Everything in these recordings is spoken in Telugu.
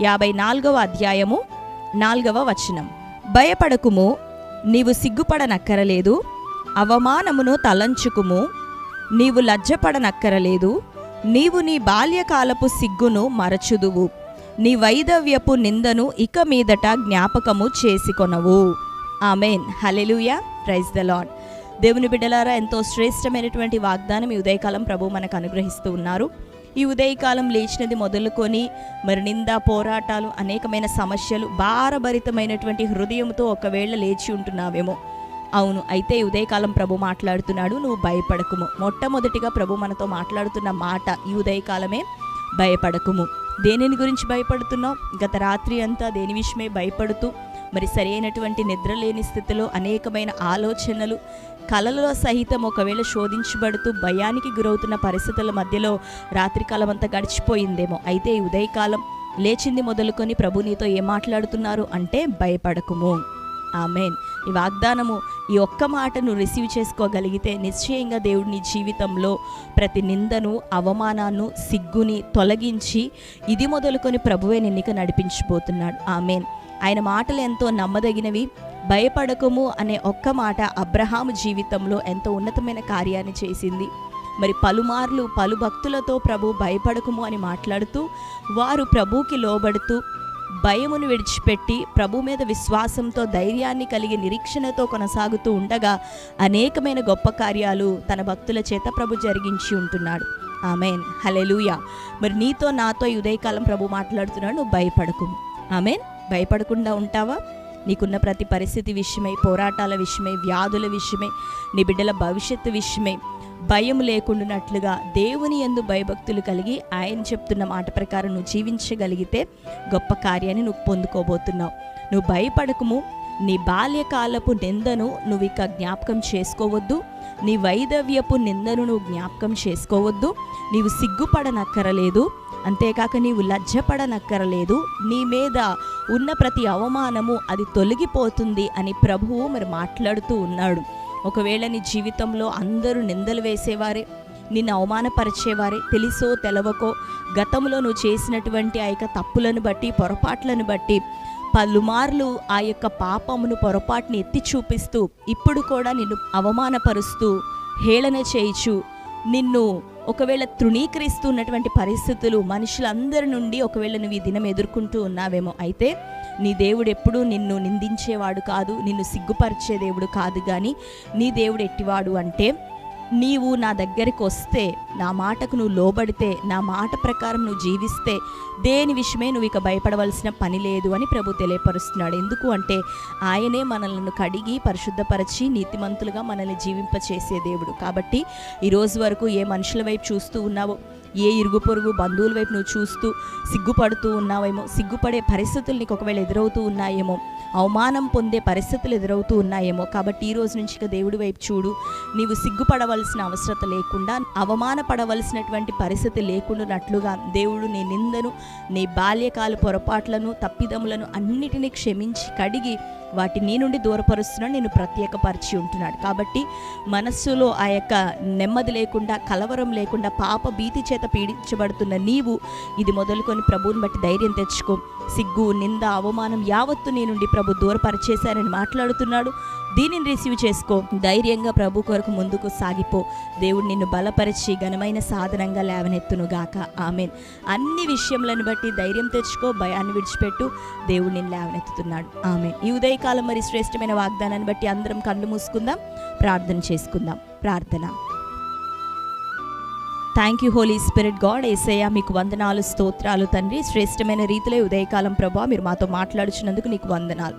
యాభై నాలుగవ అధ్యాయము నాలుగవ వచనం. భయపడకుము నీవు సిగ్గుపడనక్కరలేదు అవమానమును తలంచుకుము నీవు లజ్జపడనక్కరలేదు నీవు నీ బాల్యకాలపు సిగ్గును మరచుదువు నీ వైదవ్యపు నిందను ఇక మీదట జ్ఞాపకము చేసుకొనవు. Amen. Hallelujah praise the Lord దేవుని బిడ్డలారా ఎంతో శ్రేష్టమైనటువంటి వాగ్దానం ఈ ఉదయకాలం ప్రభు మనకు అనుగ్రహిస్తూ ఉన్నారు. ఈ ఉదయకాలం లేచినది మొదలుకొని మరి నింద పోరాటాలు అనేకమైన సమస్యలు భారభరితమైనటువంటి హృదయంతో ఒకవేళ లేచి ఉంటున్నావేమో. అవును అయితే ఉదయకాలం ప్రభు మాట్లాడుతున్నాడు నువ్వు భయపడకుము. మొట్టమొదటిగా ప్రభు మనతో మాట్లాడుతున్న మాట ఈ ఉదయకాలమే భయపడకుము. దేనిని గురించి భయపడుతున్నావు? గత రాత్రి అంతా దేని విషయమే భయపడుతూ మరి సరైనటువంటి నిద్ర లేని స్థితిలో అనేకమైన ఆలోచనలు కళలలో సహితం ఒకవేళ శోధించబడుతూ భయానికి గురవుతున్న పరిస్థితుల మధ్యలో రాత్రికాలం అంతా గడిచిపోయిందేమో. అయితే ఈ ఉదయకాలం లేచింది మొదలుకొని ప్రభు నీతో ఏం మాట్లాడుతున్నారు అంటే భయపడకుము. ఆమెన్. ఈ వాగ్దానము ఈ ఒక్క మాటను రిసీవ్ చేసుకోగలిగితే నిశ్చయంగా దేవుడు నీ జీవితంలో ప్రతి నిందను అవమానాన్ని సిగ్గుని తొలగించి ఇది మొదలుకొని ప్రభువే నిన్నిక నడిపించిపోతున్నాడు ఆమెన్. ఆయన మాటలు ఎంతో నమ్మదగినవి. భయపడకము అనే ఒక్క మాట అబ్రహాము జీవితంలో ఎంతో ఉన్నతమైన కార్యాన్ని చేసింది. మరి పలుమార్లు పలు భక్తులతో ప్రభు భయపడకము అని మాట్లాడుతూ వారు ప్రభుకి లోబడుతూ భయమును విడిచిపెట్టి ప్రభు మీద విశ్వాసంతో ధైర్యాన్ని కలిగి నిరీక్షణతో కొనసాగుతూ ఉండగా అనేకమైన గొప్ప కార్యాలు తన భక్తుల చేత ప్రభు జరిగించి ఉంటున్నాడు. ఆమెన్. హలెలుయా మరి నీతో నాతో ఈ ఉదయకాలం ప్రభు మాట్లాడుతున్నాడు నువ్వు భయపడకు ఆమెన్. భయపడకుండా ఉంటావా? నీకున్న ప్రతి పరిస్థితి విషయమై పోరాటాల విషయమై వ్యాధుల విషయమై నీ బిడ్డల భవిష్యత్తు విషయమై. భయం లేకుండానట్లుగా దేవుని ఎందు భయభక్తులు కలిగి ఆయన చెప్తున్న మాట ప్రకారం నువ్వు జీవించగలిగితే గొప్ప కార్యాన్ని నువ్వు పొందుకోబోతున్నావు. నువ్వు భయపడకము. నీ బాల్యకాలపు నిందను నువ్వు ఇక జ్ఞాపకం చేసుకోవద్దు. నీ వైదవ్యపు నిందను నువ్వు జ్ఞాపకం చేసుకోవద్దు. నీవు సిగ్గుపడనక్కరలేదు. అంతేకాక నీవు లజ్జపడనక్కరలేదు. నీ మీద ఉన్న ప్రతి అవమానము అది తొలగిపోతుంది అని ప్రభువు మరి మాట్లాడుతూ ఉన్నాడు. ఒకవేళ నీ జీవితంలో అందరూ నిందలు వేసేవారే నిన్ను అవమానపరిచేవారే తెలుసో తెలవకో గతంలో నువ్వు చేసినటువంటి ఆ యొక్క తప్పులను బట్టి పొరపాట్లను బట్టి పలుమార్లు ఆ యొక్క పాపమును పొరపాటుని ఎత్తి చూపిస్తూ ఇప్పుడు కూడా నిన్ను అవమానపరుస్తూ హేళన చేయిచు. నిన్ను ఒకవేళ తృణీకరిస్తున్నటువంటి పరిస్థితులు మనుషులందరి నుండి ఒకవేళ నువ్వు ఈ దినం ఎదుర్కొంటూ ఉన్నావేమో అయితే నీ దేవుడు ఎప్పుడూ నిన్ను నిందించేవాడు కాదు నిన్ను సిగ్గుపరిచే దేవుడు కాదు కానీ నీ దేవుడు ఎట్టివాడు అంటే నీవు నా దగ్గరికి వస్తే నా మాటకు నువ్వు లోబడితే నా మాట ప్రకారం నువ్వు జీవిస్తే దేని విషయమే నువ్వు ఇక భయపడవలసిన పని లేదు అని ప్రభు తెలియపరుస్తున్నాడు. ఎందుకు అంటే ఆయనే మనల్ని కడిగి పరిశుద్ధపరచి నీతిమంతులుగా మనల్ని జీవింపచేసే దేవుడు. కాబట్టి ఈరోజు వరకు ఏ మనుషుల వైపు చూస్తూ ఉన్నావో ఏ ఇరుగు పొరుగు బంధువుల వైపు నువ్వు చూస్తూ సిగ్గుపడుతూ ఉన్నావేమో సిగ్గుపడే పరిస్థితులు నీకు ఒకవేళ ఎదురవుతూ ఉన్నాయేమో అవమానం పొందే పరిస్థితులు ఎదురవుతూ ఉన్నాయేమో కాబట్టి ఈ రోజు నుంచి ఇక దేవుడి వైపు చూడు. నీవు సిగ్గుపడవలసిన అవసరత లేకుండా అవమానపడవలసినటువంటి పరిస్థితి లేకుండానట్లుగా దేవుడు నీ నిందను నీ బాల్యకాల పొరపాట్లను తప్పిదములను అన్నిటినీ క్షమించి కడిగి వాటి నీ నుండి దూరపరుస్తున్నాడు నేను ప్రత్యేకపరిచి ఉంటున్నాడు. కాబట్టి మనస్సులో ఆ యొక్క నెమ్మది లేకుండా కలవరం లేకుండా పాప భీతి చేత పీడించబడుతున్న నీవు ఇది మొదలుకొని ప్రభువుని బట్టి ధైర్యం తెచ్చుకో. సిగ్గు నింద అవమానం యావత్తు నీ నుండి ప్రభు దూరపరిచేశారని మాట్లాడుతున్నాడు. దీనిని రిసీవ్ చేసుకో. ధైర్యంగా ప్రభు కొరకు ముందుకు సాగిపో. దేవుడు నిన్ను బలపరిచి ఘనమైన సాధనంగా లేవనెత్తును గాక ఆమెన్. అన్ని విషయములను బట్టి ధైర్యం తెచ్చుకో భయాన్ని విడిచిపెట్టు. దేవుడు నిన్ను లేవనెత్తుతున్నాడు. ఆమె ఈ ఉదయకాలం మరి శ్రేష్టమైన వాగ్దానాన్ని బట్టి అందరం కళ్ళు మూసుకుందాం ప్రార్థన చేసుకుందాం. ప్రార్థన. Thank you holy spirit God Yesayya మీకు వందనాలు స్తోత్రాలు తండ్రి. శ్రేష్టమైన రీతిలో ఉదయకాలం ప్రభా మీరు మాతో మాట్లాడుచున్నందుకు నీకు వందనాలు.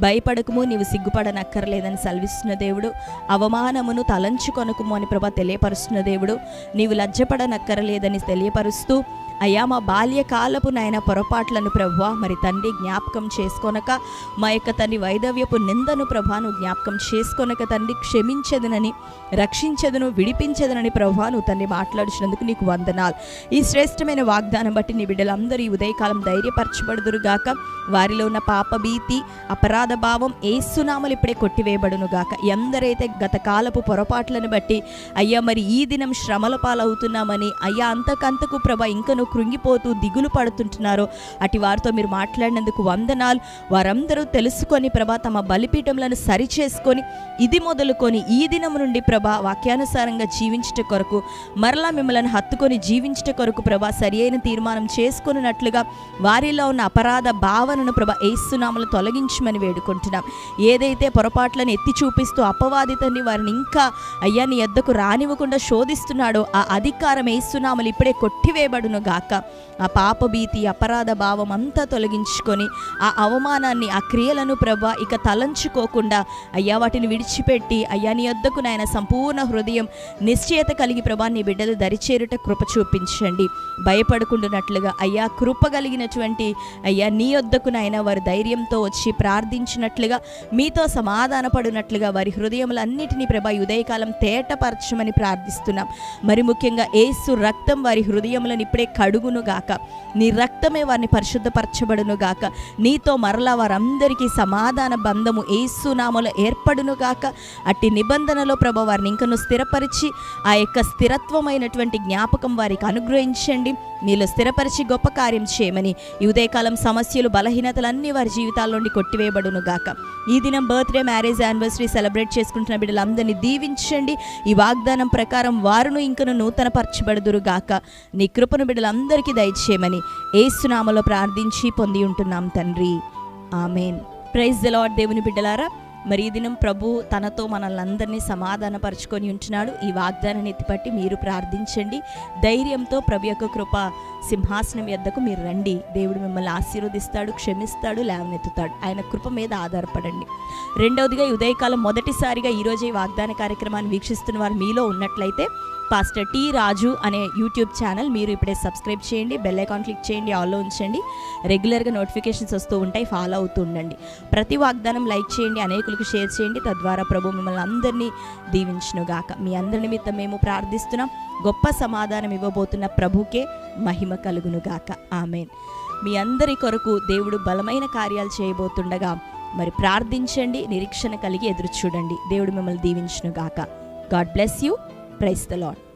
భయపడకము నీవు సిగ్గుపడనక్కర్లేదని సెలవిస్తున్న దేవుడు. అవమానమును తలంచుకొనకము అని ప్రభా తెలియపరుస్తున్న దేవుడు. నీవు లజ్జపడనక్కరలేదని తెలియపరుస్తూ అయ్యా మా బాల్యకాలపు నాయన పొరపాట్లను ప్రభా మరి తండ్రి జ్ఞాపకం చేసుకొనక మా యొక్క తండ్రి వైదవ్యపు నిందను ప్రభా నువ్వు జ్ఞాపకం చేసుకొనక తండ్రి క్షమించదునని రక్షించదును విడిపించదునని ప్రభా నువ్వు తండ్రి మాట్లాడుచినందుకు నీకు వందనాలు. ఈ శ్రేష్టమైన వాగ్దానం బట్టి నీ బిడ్డలందరూ ఈ ఉదయకాలం ధైర్యపరచబడుదురుగాక. వారిలో ఉన్న పాపభీతి అపరాధ భావం ఏసునామలు ఇప్పుడే కొట్టివేయబడును గాక ఎందరైతే గత కాలపు పొరపాట్లను బట్టి అయ్యా మరి ఈ దినం శ్రమల పాలవుతున్నామని అయ్యా అంతకంతకు ప్రభ ఇంకను నువ్వు కృంగిపోతూ దిగులు పడుతుంటున్నారో అటు వారితో మీరు మాట్లాడినందుకు వందనాలు. వారందరూ తెలుసుకొని ప్రభా తమ బలిపీఠములను సరిచేసుకొని ఇది మొదలుకొని ఈ దినం నుండి ప్రభా వాక్యానుసారంగా జీవించట కొరకు మరలా మిమ్మల్ని హత్తుకొని జీవించట కొరకు ప్రభా సరి అయిన తీర్మానం చేసుకున్నట్లుగా వారిలో ఉన్న అపరాధ భావనను ప్రభ ఏసునామలు తొలగించమని వేడుకుంటున్నాం. ఏదైతే పొరపాట్లను ఎత్తి చూపిస్తూ అపవాదితని వారిని ఇంకా అయ్యా నీ ఎద్దకు రానివ్వకుండా శోధిస్తున్నాడో ఆ అధికారం ఏసునామలు ఇప్పుడే కొట్టివేయబడును గాక ఆ పాపభీతి అపరాధ భావం అంతా తొలగించుకొని ఆ అవమానాన్ని ఆ క్రియలను ప్రభా ఇక తలంచుకోకుండా అయ్యా వాటిని విడిచిపెట్టి అయ్యా నీ వద్దకు నాయన సంపూర్ణ హృదయం నిశ్చయత కలిగి ప్రభా నీ బిడ్డలు దరిచేరుట కృప చూపించండి. భయపడుకుంటున్నట్లుగా అయ్యా కృప కలిగినటువంటి అయ్యా నీ వద్దకు నాయన వారు ధైర్యంతో వచ్చి ప్రార్థించినట్లుగా మీతో సమాధానపడినట్లుగా వారి హృదయములన్నిటినీ ప్రభా ఉదయకాలం తేటపరచమని ప్రార్థిస్తున్నాం. మరి ముఖ్యంగా ఏసు రక్తం వారి హృదయములను ఇప్పుడే కడు గాక. నీ రక్తమే వారిని పరిశుద్ధపరచబడును గాక. నీతో మరలా వారందరికీ సమాధాన బంధము ఏసునామలో ఏర్పడును గాక. అట్టి నిబంధనలో ప్రభు వారిని ఇంకను స్థిరపరిచి ఆ యొక్క స్థిరత్వమైనటువంటి జ్ఞాపకం వారికి అనుగ్రహించండి. మీలో స్థిరపరిచి గొప్ప కార్యం చేయమని ఈ ఉదయకాలం సమస్యలు బలహీనతలన్నీ వారి జీవితాల నుండి కొట్టివేయబడును గాక. ఈ దినం బర్త్డే మ్యారేజ్ యానివర్సరీ సెలబ్రేట్ చేసుకుంటున్న బిడ్డలందరినీ దీవించండి. ఈ వాగ్దానం ప్రకారం వారును ఇంకను నూతన పరచబడుదురు గాక. నీ కృపను బిడ్డలందరికీ దయచేయమని ఏసునామలో ప్రార్థించి పొంది ఉంటున్నాం తండ్రి. ఆమెన్. ప్రైజ్ ద లాడ్ దేవుని బిడ్డలారా మరి ఈ దినం ప్రభు తనతో మనల్ని అందరినీ సమాధానపరచుకొని ఉంటున్నాడు. ఈ వాగ్దానాన్ని ఎత్తిపట్టి మీరు ప్రార్థించండి. ధైర్యంతో ప్రభు యొక్క కృప సింహాసనం ఎద్దకు మీరు రండి. దేవుడు మిమ్మల్ని ఆశీర్వదిస్తాడు క్షమిస్తాడు లేవనెత్తుతాడు. ఆయన కృప మీద ఆధారపడండి. రెండవదిగా ఉదయకాలం మొదటిసారిగా ఈరోజు ఈ వాగ్దాన కార్యక్రమాన్ని వీక్షిస్తున్న వారు మీలో ఉన్నట్లయితే పాస్టర్ టీ రాజు అనే యూట్యూబ్ ఛానల్ మీరు ఇప్పుడే సబ్స్క్రైబ్ చేయండి బెల్ ఐకాన్ క్లిక్ చేయండి ఆల్లో ఉంచండి. రెగ్యులర్గా నోటిఫికేషన్స్ వస్తూ ఉంటాయి ఫాలో అవుతూ ఉండండి. ప్రతి వాగ్దానం లైక్ చేయండి అనేక అనేకులకు షేర్ చేయండి. తద్వారా ప్రభు మిమ్మల్ని అందరినీ దీవించునుగాక. మీ అందరి నిమిత్తం మేము ప్రార్థిస్తున్నాం. గొప్ప సమాధానం ఇవ్వబోతున్న ప్రభుకే మహిమ కలుగునుగాక. ఆమెన్. మీ అందరి కొరకు దేవుడు బలమైన కార్యాలు చేయబోతుండగా మరి ప్రార్థించండి. నిరీక్షణ కలిగి ఎదురు చూడండి. దేవుడు మిమ్మల్ని దీవించునుగాక. God bless you. Praise the Lord